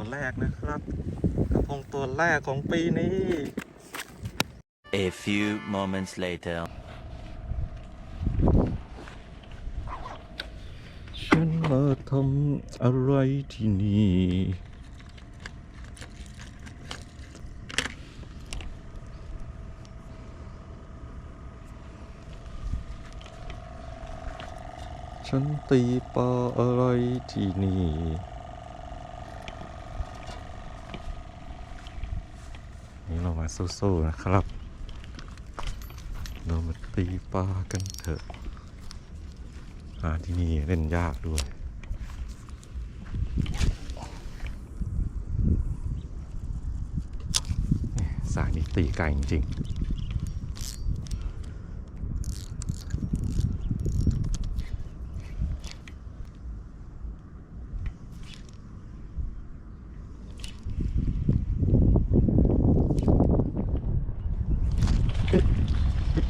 ตัวแรกนะครับกระพงตัวแรกของปีนี้ A few moments later. ฉันมาทำอะไรที่นี่ ฉันตีปลาอะไรที่นี่ นี่เรา มาสู้ๆนะครับ เรามาตีปลากันเถอะอาที่นี่เล่นยากด้วยสายนี้ตีไกลจริงๆเอ๊ะ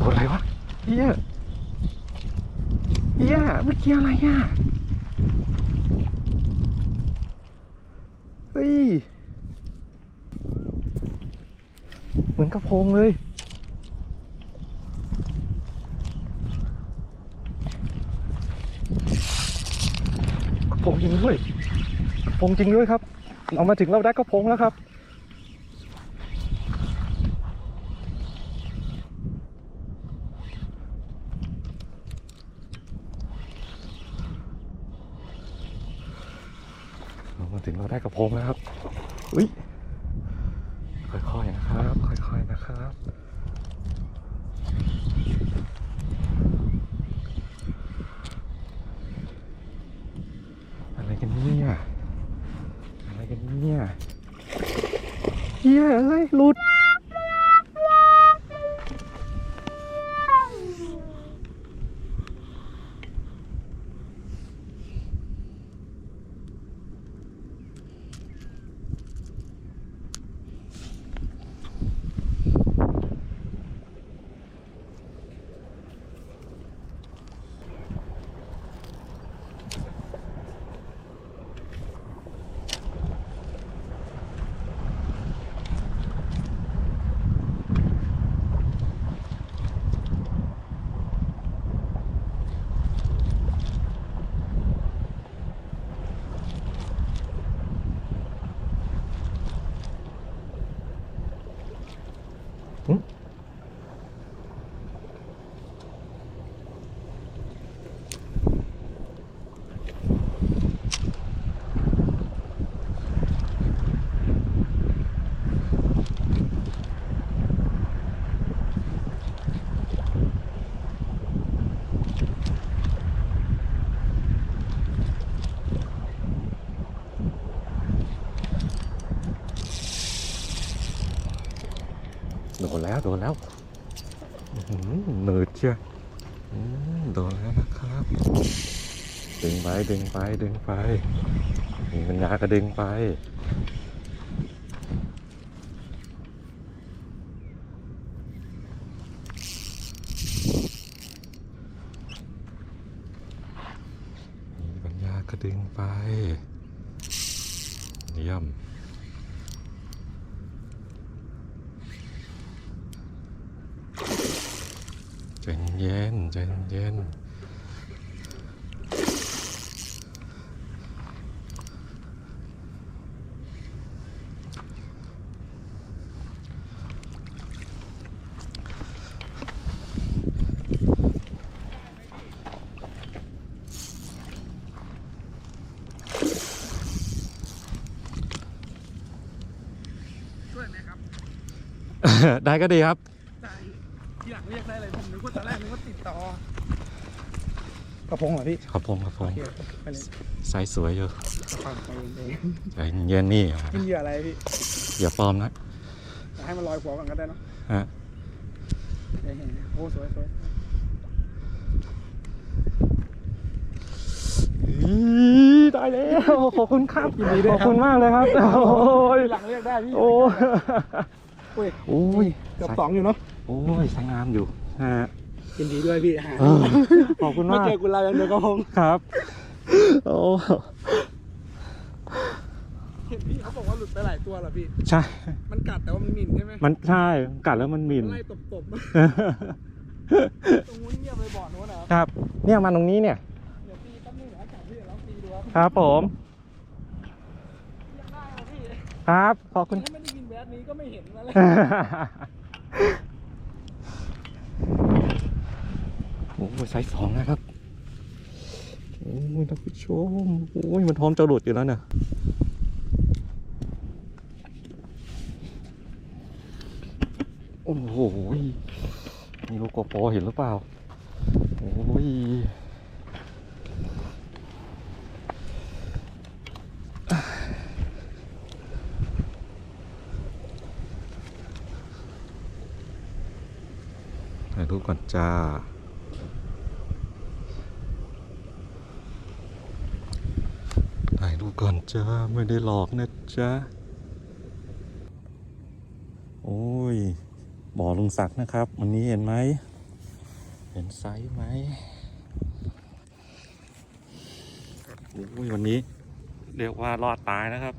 ตัวอะไรวะเฮีย เฮียเมื่อกี้อะไรอะเฮ้ย เหมือนกระพงเลย กระพงจริงด้วยกระพงจริงด้วยครับ เอามาถึงเราได้กระพงแล้วครับ เราได้กระพงแล้วครับ อุ้ย ค่อยๆนะครับ ค่อยๆนะครับ อะไรกันเนี่ย อะไรกันเนี่ยเฮียอะไรหลุด โนแล้วโดนแล้วอื้อหือเหนืดเชียวโดนแล้วนะครับ ดึงไปดึงไปดึงไปมีปัญญาก็ดึงไปมีปัญญาก็ดึงไปเยี่ยม ใจเย็นใจเย็นได้ก็ดีครับ ใช่ทีหลังเรียกได้เลยผมนึกว่าตอนแรกนึกว่าติดต่อ กระพงเหรอพี่ขอบผมขอบผโอมเคไปเลยไซส์สวยอยู่ฟังไปเองใจเย็นนี่กินเหยื่ออะไรพี่อย่าปลอมนะให้มันลอยหัวก่อนก็ได้เนอะฮะเห็นๆโอ้สวยสวยอีได้แล้วขอบคุณครับขอบคุณมากเลยครับ โอ้ยทีหลังเรียกได้พี่โอ้ยอุ้ยโอ้ยเกือบสองอยู่เนาะโอ้ยสวยงามอยู่ฮะ ยินดีด้วยพี่หาเออขอบคุณไม่มาก เจอกุลายังเดียวกระพงครับ โอ้เห็นพี่เขาบอกว่าหลุดไปหลายตัวเหรอพี่ ใช่ มันกัดแต่ว่ามันหมิ่นใช่ไหมมันใช่กัดแล้วมันหมินไล่ตบๆตรงนู้นเงียบไปบ่อนู้นนะครับครับ เนี่ยมาตรงนี้เนี่ย เดี๋ยวตีแป๊บนึงเดี๋ยวจับพี่เดี๋ยวเราตีดูครับครับผมยังได้ครับพี่ครับ ขอบคุณถ้าไม่ได้ยินแบดนี้ก็ไม่เห็นมาเลย โอ้ไซส์สองนะครับ โอ้ยท่านผู้ชม โอ้ยมันพร้อมจะหลุดอยู่แล้วเนี่ยโอ้โหมีลูกโกโปรเห็นหรือเปล่า โอ้ยถ่ายรูปก่อนจ้า ถ่ายรูป ก่อนจ้า ไม่ได้หลอกนะจ้าโอ้ย บ่อลุงศักดิ์นะครับ วันนี้เห็นไหม เห็นไซส์ไหมโอ้ยวันนี้ เรียกว่ารอดตายนะครับ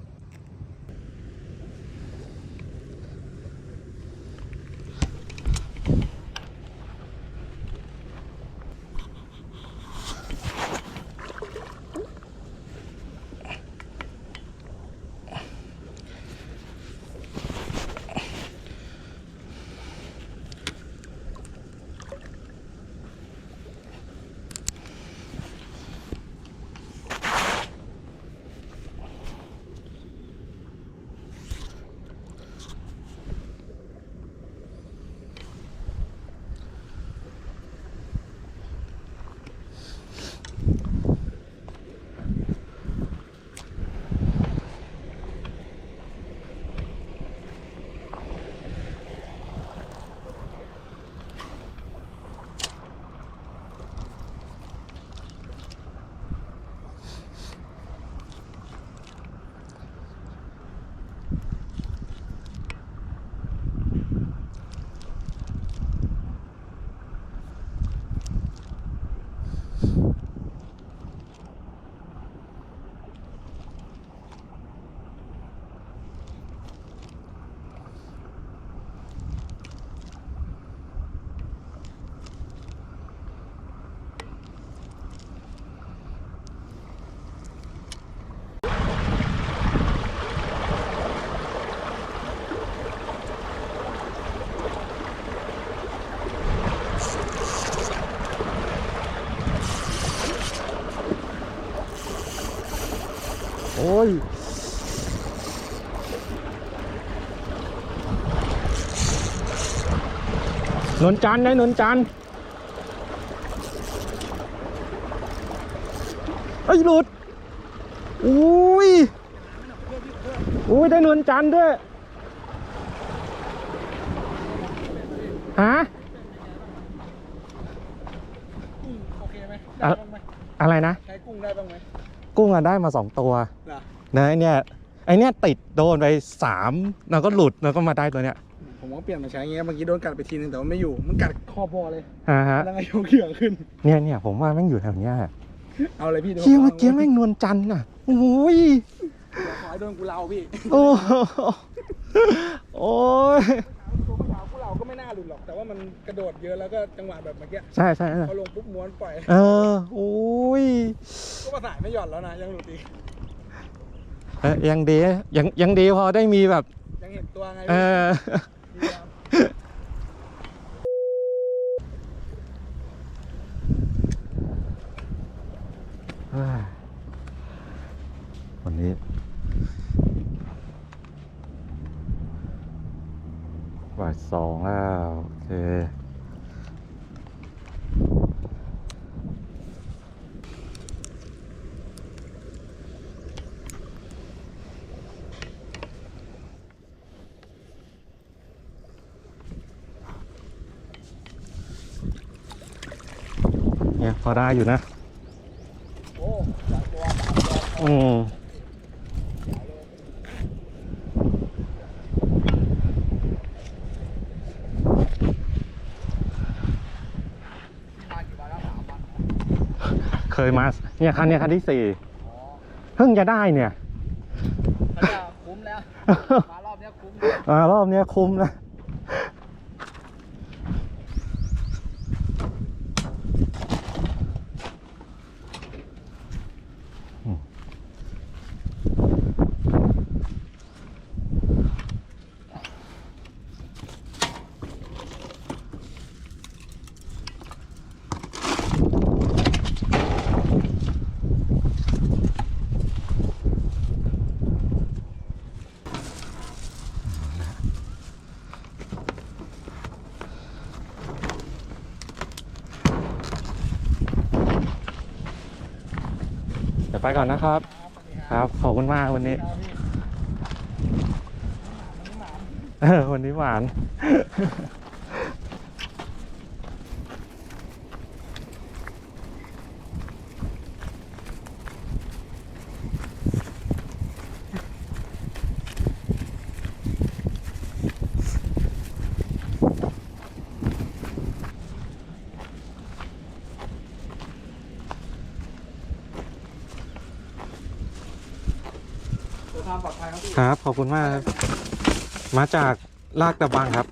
นนจันทร์ได้นนจันทร์เอ้ยหลุดอุ้ยอุ้ยได้นนจันทร์ด้วย ฮะกุ้งโอเคไหมอะได้บ้างไหมอะไรนะ ใช้กุ้งได้บ้างไหมกุ้งอะได้มาสองตัวเหรอนะไอเนี่ยไอเนี่ยติดโดนไปสามแล้วก็หลุดแล้วก็มาได้ตัวเนี้ย ผมก็เปลี่ยนมาใช้อย่างเงี้ยเมื่อกี้โดนกัดไปทีนึงแต่ว่าไม่อยู่มันกัดคอบอเลยฮะฮะแล้วไงยกเหยื่อขึ้น เนี่ยเนี่ยผมว่าแม่งอยู่แถวเนี้ยเอาเลยพี่ดี๋วเชี่ยผเมื่อกี้แม่งนวลจันทร์อะโอ้ยเดี๋ยวขอให้โดนกูเราพี่โอ้โหโอ้ยตัวขาวกูเราก็ไม่น่าหลุดหรอกแต่ว่ามันกระโดดเยอะแล้วก็จังหวะแบบเมื่อกี้ใช่ใช่ใช่พอลงปุ๊บม้วนปล่อยเออโอ้ยก็ประสายไม่หย่อนแล้วนะยังหลุดอีกเอ้ยยังดียังยังดีพอได้มีแบบยังเห็นตัวไงเอพี่อ ดีแล้ วันนี้ บ่ายสองแล้ว โอเคเนี่ยพอได้อยู่นะ โอ้สามตัวสามตัว อืมมากี่วันแล้วสามวันเคยมาเนี่ยคันเนี่ยคันที่สี่เพิ่งจะได้เนี่ยเขาจะมารอบเนี้ยคุ้มมารอบเนี้ยคุ้มนะ ยวไปก่อนนะครับ ครับ ขอบคุณมากวันนี้วันนี้หวาน เดินทางปลอดภัยครับพี่ ครับขอบคุณมากครับมาจากลากตะบังครับ